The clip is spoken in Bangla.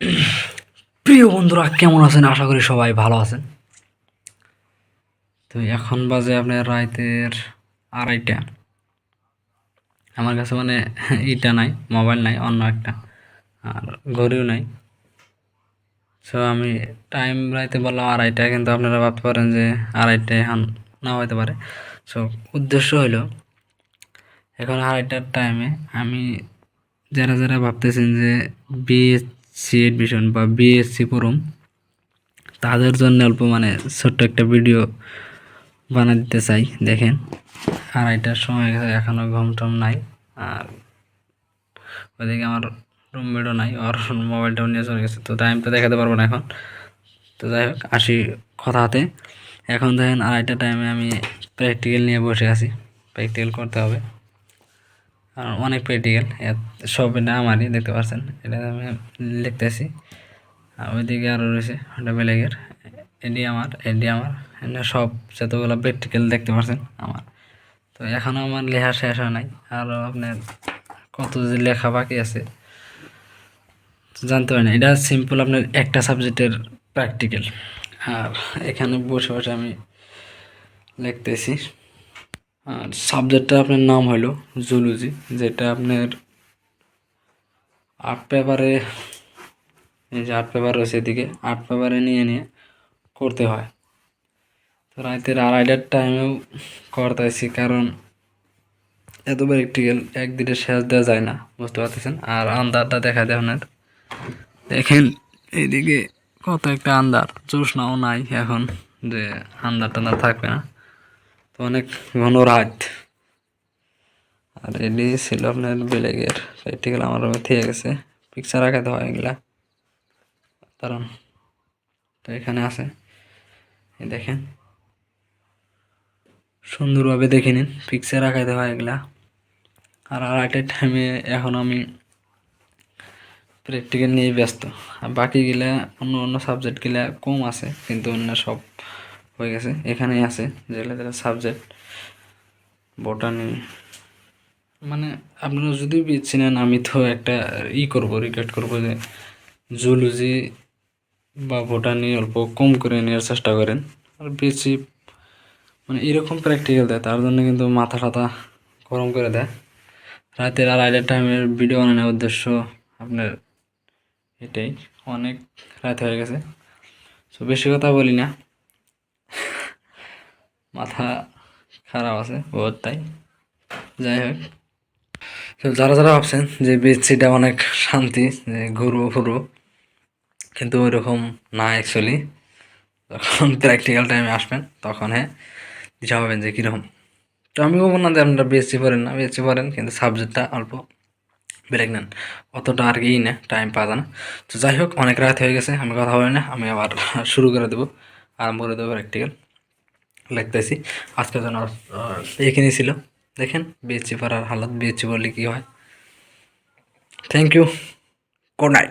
প্রিয় বন্ধুরা, কেমন আছেন? আশা করি সবাই ভালো আছেন। তো এখন বাজে আপনার রাতের আড়াইটা। আমার কাছে মানে ইটা নাই, মোবাইল নাই, অন্য একটা, আর ঘড়িও নাই। সো আমি টাইম রাইতে বললাম আড়াইটা, কিন্তু আপনারা ভাবতে পারেন যে আড়াইটায় এখন না হতে পারে। সো উদ্দেশ্য হলো এখন আড়াইটার টাইমে আমি যারা যারা ভাবতেছেন যে বিএসসি এডমিশন বা বিএসসি পড়ুম। তাদের জন্য অল্প মানে ছোট্ট একটা ভিডিও বানা দিতে চাই, দেখেন। আর আড়াইটার সময় এখনও ঘুম টম নাই। আর ওইদিকে আমার রুমমেটও নাই, ওর মোবাইলটাও নিয়ে চলে গেছে, তো টাইম তো দেখাতে পারব না এখন। তো যাই হোক, আসি কথা হাতে। এখন দেখেন আড়াইটা টাইমে আমি প্র্যাকটিক্যাল নিয়ে বসে আছি। প্র্যাকটিক্যাল করতে হবে। আর অনেক প্র্যাকটিক্যাল সব এটা আমারই, দেখতে পাচ্ছেন এটা আমি লিখতেছি। ওইদিকে আরও রয়েছে ওটা বেলেগের এডি আমার এডি আমার সব যতগুলো প্র্যাকটিক্যাল দেখতে পাচ্ছেন আমার। তো এখনও আমার লেখা শেষ হয় নাই আরও আপনার কত যে লেখা বাকি আছে, জানতে পারি না। এটা সিম্পল আপনার একটা সাবজেক্টের প্র্যাকটিক্যাল আর এখানে বসে বসে আমি লিখতেছি। আর সাবজেক্টটা আপনার নাম হলো জুলজি যেটা আপনার আর্ট পেপারে এই যে আর্ট পেপার রয়েছে এদিকে আর্ট পেপারে নিয়ে নিয়ে করতে হয়। তো রাতের আড়াইটার টাইমেও করতেছি, কারণ এত প্র্যাকটিক্যাল একদিনে শেষ দেওয়া যায় না, বুঝতে পারতেছেন? আর আন্দারটা দেখা দেয় আপনার। দেখেন, এইদিকে কত একটা আন্দার জোশনাও নাই এখন যে আন্দার টান্দার থাকবে না। তো অনেক ঘন রাত আর এডি ছিল আপনার বেলেগের প্র্যাকটিক্যাল আমার রুমে থেকে গেছে। পিকচার আঁকাতে হয় এগুলা। কারণ তো এখানে আছে। দেখেন। সুন্দরভাবে দেখে নিন পিকচার আঁকাতে হয় এগুলা। আর আড়াইটার টাইমে এখন আমি প্র্যাকটিক্যাল নিয়ে ব্যস্ত। আর বাকিগুলা অন্য অন্য সাবজেক্টগুলা কম আছে, কিন্তু অন্য সব হয়ে গেছে। এখানেই আছে যেগুলো যেগুলো সাবজেক্ট বোটানি মানে আপনারা যদি চিনেন, আমি তো একটা ই করব রিকোয়েস্ট করব যে জুলজি বা বোটানি অল্প কম করে নেওয়ার চেষ্টা করেন। আর বেশি মানে এরকম প্র্যাকটিক্যাল দেয়, তার জন্য কিন্তু মাথা টাথা গরম করে দেয়। রাতের আড়াইটার টাইমের ভিডিও বানানোর উদ্দেশ্য আপনার এটাই। অনেক রাত হয়ে গেছে। তো বেশি কথা বলি না। মাথা খারাপ আছে বহুত, তাই? যাই হোক। তো যারা যারা ভাবছেন যে বিএসসিটা অনেক শান্তি, যে ঘুরবো ফুরবো, কিন্তু ওই রকম না অ্যাকচুয়ালি যখন প্র্যাকটিক্যাল টাইমে আসবেন, তখন হ্যাঁ দিশা হবেন যে কীরকম। তো আমি বলব না যে আপনারা বিএসসি পড়েন না বিএসসি পড়েন, কিন্তু সাবজেক্টটা অল্প ব্রেক নেন অতটা আর কি না টাইম পাওয়া যায় না। তো যাই হোক, অনেক রাত হয়ে গেছে, আমি কথা বলি না, আমি আবার শুরু করে দেবো, আরম্ভ করে দেবো প্র্যাকটিক্যাল লিখতেছি আজকের জন্য এখানেই ছিল। দেখেন বিএসসি পড়ার হালত বিএসসি বলে কী হয়। Thank you good night